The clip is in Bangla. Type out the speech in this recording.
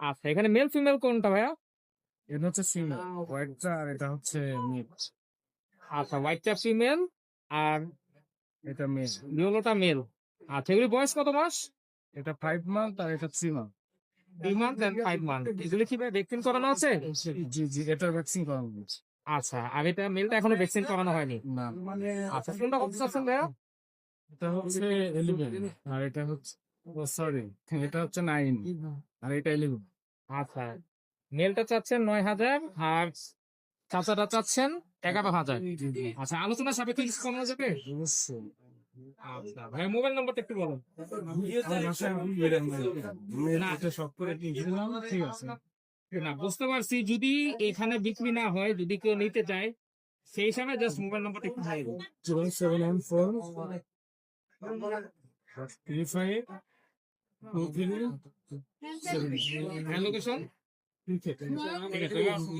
আচ্ছা এখানে মেল ফিমেল কোনটা ভাইয়া? এটা হচ্ছে সিমেল হোয়াইটটা আর এটা হচ্ছে মিট আচ্ছা হোয়াইটটা ফিমেল আর এটা মেল ইয়েলোটা মেল আচ্ছা এগুলি বয়স কত মাস? এটা ফাইভ মান্থ আর এটা three month three month and five month এগুলি কি ভাই ভ্যাকসিন করানো আছে? জি জি এটা ভ্যাকসিন করানো হয়েছে। আচ্ছা আর এটা মেলটা এখনও ভ্যাকসিন করানো হয়নি? না। আচ্ছা কোনটা কত চাচ্ছেন ভাইয়া? এটা হচ্ছে এলিভেন আর এটা হচ্ছে ও সরি এটা হচ্ছে নাইন। আর এটা এলিভেন আচ্ছা মেলটা চাচ্ছেন নয় হাজার আর চাচাটা চাচ্ছেন এগারো হাজার। আচ্ছা আলোচনা সাপেক্ষে কিছু কমানো যাবে? আচ্ছা ভাই মোবাইল নাম্বারটা একটু বলুন। না। এটা সব করে ঠিক আছে। না বুঝতে পারছি যদি এখানে বিক্রি না হয় যদি কেউ নিতে চায় সেই হিসাবে জাস্ট মোবাইল নাম্বারটা একটু zero seven one four three five location ঠিক আছে ঠিক আছে